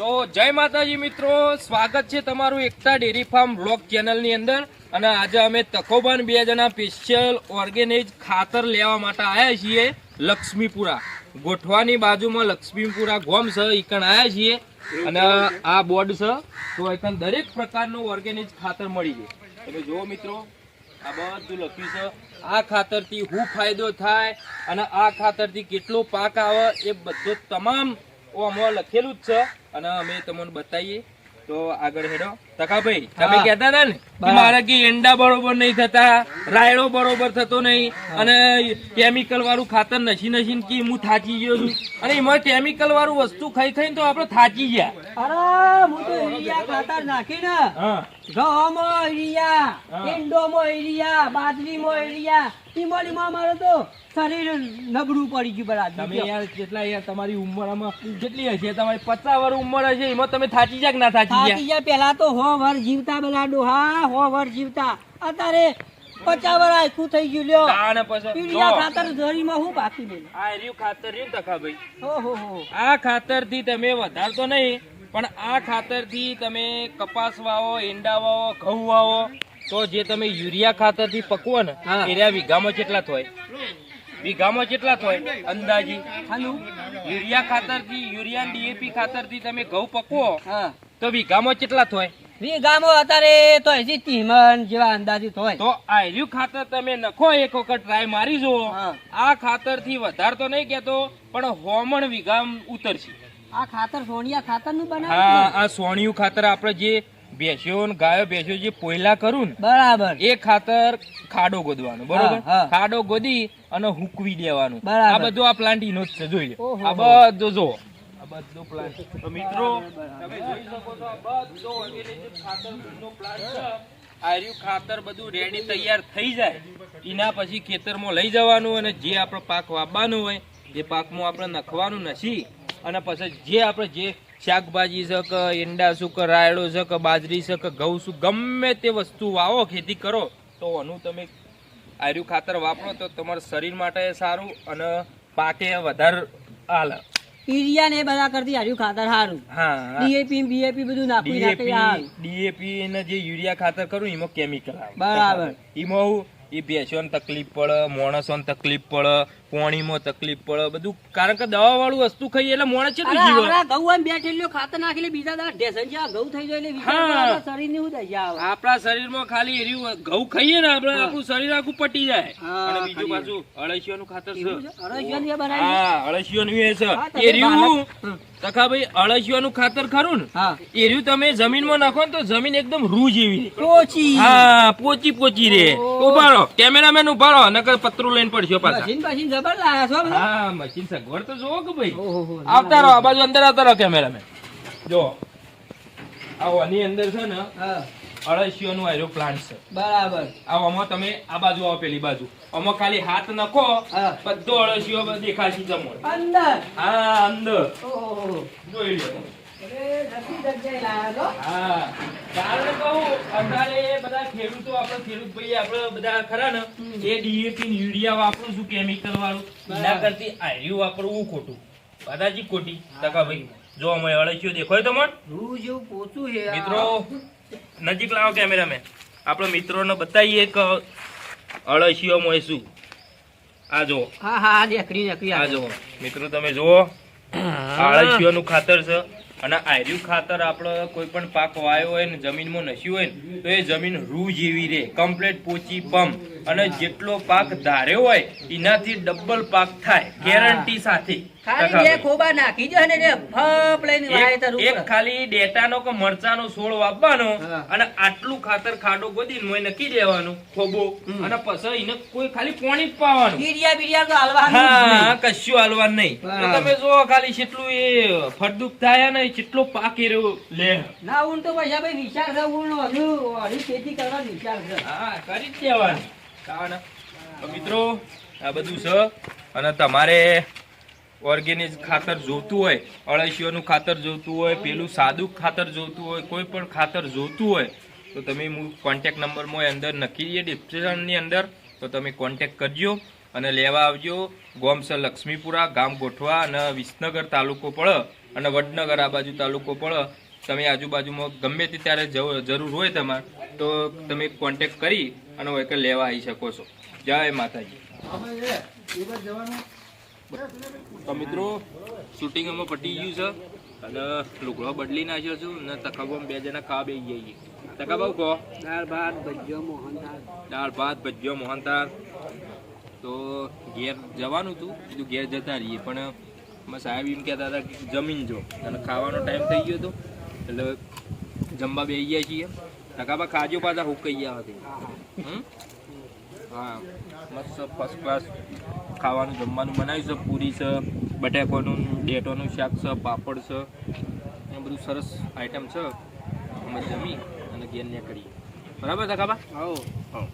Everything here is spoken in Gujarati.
તો જય માતાજી મિત્રો, સ્વાગત છે તમારું એકતા ડેરી ફાર્મ બ્લોગ ચેનલની અંદર. અને આજે અમે તકોબાન બે જણા સ્પેશિયલ ઓર્ગેનિક ખાતર લેવા માટે આવ્યા છીએ લક્ષ્મીપુરા. ગોઠવાની બાજુમાં લક્ષ્મીપુરા ગોમ છે ઈકણ આવ્યા છીએ. અને આ બોર્ડ છે, તો એકન દરેક પ્રકારનું ઓર્ગેનિક ખાતર મળી જાય તમે જુઓ મિત્રો, આ બધું લખ્યું છે. આ ખાતરથી શું ફાયદો થાય અને આ ખાતરથી કેટલો પાક આવે એ બધો તમામ આમાં લખેલું જ છે. અને અમે તમને બતાવીએ. તો આગળ હેડો. તકાભાઈ તમે. કહેતા હતા ને મારા કે એંડા બરોબર નહીં થતા રાયડો બરોબર થતો નહીં અને કેમિકલ વાળું ખાતર નસી નસીને કે હું થાચી ગયો છું. અને એમાં કેમિકલ વાળું વસ્તુ ખાઈ ખાઈને તો આપણે થાચી ગયા. અરે હું તો યુરિયા ખાતર નાખીને હા. ઘઉંમાં યુરિયા હા. ઈંડોમાં યુરિયા બાજરીમાં યુરિયા ઈમોલીમાં મારે તો શરીર નબળું પડી ગયું બરાબર. તમે યાર કેટલા યાર તમારી ઉંમર આમાં કેટલી હશે તમારી પચાસ વર્ષ ઉંમર હશે એમાં તમે થાચી જાય કે ના થાચી ગયા? પેલા તો હો વર જીવતા બધા ડોહા હો વર જીવતા. અત્યારે પચાસ વર આખું થઈ ગયું લ્યો. તાણ પછી યુરિયા જો, ખાતર જરીમાં હું બાકી નહીં આ રહ્યું ખાતર રહ્યું તકાભાઈ ભાઈ હો હો. આ ખાતરથી તમે વધારતો નહીં પણ આ ખાતરથી તમે કપાસ વાવો ઈંડા વાવો ઘઉં વાવો તો જે તમે યુરિયા ખાતરથી પકવો ને હા. વીઘામાં કેટલા થાય? વીઘામાં કેટલા થાય અંદાજી? હાલુ. યુરિયા ખાતરથી યુરિયા ડીએપી ખાતરથી તમે ઘઉં પકવો હા. તો વીઘામાં કેટલા થાય? વીઘામાં અત્યારે તો હજી તીમન જેવા અંદાજિત હોય. તો આ રહ્યું ખાતર તમે નખો એક વખત ટ્રાય મારી જુઓ. આ ખાતરથી વધાર તો નહીં કેતો પણ હોમણ વીઘામ ઉતરશે. આ ખાતર સોનિયા ખાતરનું હા બનાવ્યું આ સોણિયું ખાતર આપણે જે ભેંસ્યો ને ગાયો ભેંસ્યો જે પોયલા કરું ને બરાબર. એ ખાતર ખાડો ગોદવાનું બરોબર. ખાડો ગોદી અને હુકવી દેવાનું. આ બધું આ પ્લાન્ટ ઇનો જ છે જોઈ લો આ બધું જો બધું પ્લાન તો મિત્રો, તમે જોઈ શકો છો આ બધો organic ખાતરનો પ્લાન છે. આર્યું ખાતર બધું રેડી તૈયાર થઈ જાય. એના પછી ખેતરમાં લઈ જવાનું અને જે આપણો પાક વાપવાનું હોય, એ પાકમાં આપણે નખવાનું નથી. અને પછી જે આપણે જે શાકભાજી છે કે ઈંડા છે કે રાયડો છે કે બાજરી છે કે ઘઉં શું ગમે તે વસ્તુ વાવો, ખેતી કરો, તો આનું તમે આર્યું ખાતર વાપરો તો તમારા શરીર માટે સારું અને પાકે વધારે હાલે. યુરિયા ને બધા કરતી હાર્યું ખાતર સારું હા ડીએપી બીએપી બધું નાખી નાખી ડીએપી ને જે યુરિયા ખાતર કરું એમાં કેમિકલ આવે. બરાબર. એમાં હું એ ભેંસોને તકલીફ પડે માણસો તકલીફ પડે પાણીમાં તકલીફ પડે બધું. કારણ કે દવા વાળું વસ્તુ ખાઈએ એટલે માણસ છે ઘઉં આમ ખાતર નાખી બીજા દાડા ઢેસન જેવા ઘઉં થઈ જાય એટલે વિચાર કરો હા. આપણા શરીરમાં ખાલી એર્યું ઘઉં ખાઈએ ને આપણે આખું શરીર આખું પટી જાય. અને બીજું પાછું અળસિયો અળસિયાનું ખાતર છે. એવું છે? અળસિયાનું એ છે. એર્યું તખા ભાઈ. અળસિયાનું ખાતર ખરું ને? એર્યું તમે જમીન જમીનમાં નાખો ને તો જમીન એકદમ રૂ જેવી પોચી. હા પોચી પોચી રે. ઉભારો કેમેરામેન ઉભારો નકર પતરું લઈને પડશો પાછા. જબર લાયા છો હા મશીન સગવડ તો જોવો કે ભાઈ? આવતા રહો આ બાજુ અંદર આવતા રહો કેમેરામેન જો આવો આની અંદર છે ને હા. અળસિયાનું આયરો પ્લાન્ટ છે. બરાબર. આવો આમાં તમે આ બાજુ આવો પેલી બાજુ. આમાં ખાલી હાથ નખો. બધો અળસિયો દેખાશે જમો અંદર? હા અંદર. જોઈ લો. હા. કારણ કહું અત્યારે બધા ખેડૂતો આપણે ખેડૂત ભાઈ આપણે બધા ખરા ને એ ડીએપી યુરિયા વાપરું છું કેમિકલ વાળું. એના કરતી આર્યું વાપરવું ખોટું. દાદાજી ખોટી ટકા ભાઈ. જો અમે અળસિયો દેખાય તમને? રૂ જેવું પોચું છે આ. મિત્રો નજીક લાવો કેમેરામેન આપણે મિત્રોને બતાવીએ કે અળસિયોમાં શું આ જો હા હા દેખરી દેખરી આ જો મિત્રો તમે જુઓ. અળસીઓ નું ખાતર છે. અને આયર્યું ખાતર આપણે કોઈ પણ પાક વાયો હોય ને જમીનમાં નસ્યું હોય ને તો એ જમીન રૂ જેવી રહે કમ્પ્લેટ પોચી પંપ અને જેટલો પાક ધાર્યો હોય એનાથી ડબલ પાક થાય ગેરંટી સાથે. ખાલી ડેટાનો કે મરચાનો છોડ વાપવાનો અને આટલું ખાતર ખાડો ગોદીને મોય નકી દેવાનું ખોબો. અને પછી એને કોઈ ખાલી પોણી જ પાવાનું. બીડિયા બીડિયા તો હાલવાનું નહીં. કશું હાલવાનું નહીં. તમે જો ખાલી કેટલું એ ફળદુપ થાય ને કેટલો પાક એ રહ્યો? લે. ના ઊંટ તો પૈસા ભાઈ વિચાર છે નો હજુ હજી ખેતી કરવાનો વિચાર છે. હા કરી જ દેવાનું. કારણ મિત્રો આ બધું છે. અને તમારે ઓર્ગેનિક ખાતર જોતું હોય અળસીઓનું ખાતર જોતું હોય પેલું સાદું ખાતર જોતું હોય કોઈ પણ ખાતર જોતું હોય તો તમે હું કોન્ટેક નંબરમાં અંદર નક્કી દઈએ ડિસ્ક્રિપ્શનની અંદર તો તમે કોન્ટેક કરજો. અને લેવા આવજો ગોમસર લક્ષ્મીપુરા ગામ ગોઠવા અને વિસનગર તાલુકો પડે અને વડનગર આ બાજુ તાલુકો પડે તમે આજુબાજુમાં ગમે તે ત્યારે જરૂર હોય તમારે તો તમે કોન્ટેક કરી અને હોય લેવા આવી શકો છો. જય માતાજી. તો મિત્રો શૂટિંગ અમે પટી ગયું છે અને લુગડો બદલી નાખ્યો છું અને તકાબામાં બે જણા ખા બે જઈએ તકાબાવ કહો. દાળ ભાત ભજ્યો મોહનદાળ દાળ ભાત ભજ્યો મોહનતાર તો ઘેર જવાનું હતું કીધું ઘેર જતા રહીએ. પણ મારા સાહેબ એમ કહેતા હતા કે જમીન જો. અને ખાવાનો ટાઈમ થઈ ગયો હતો એટલે જમવા બે ગયા છીએ. ટકાબા ખાજો પાછા હુકાઈ ગયા હતી? હા મસ્ત ફર્સ્ટ ક્લાસ ખાવાનું જમવાનું બનાવ્યું છે. પૂરી છે બટાકાનું ડેટોનું શાક છે પાપડ છે. એ બધું સરસ આઈટમ છે. અમે જમી અને ઘેર કરીએ બરાબર ટકાબા હા. હા.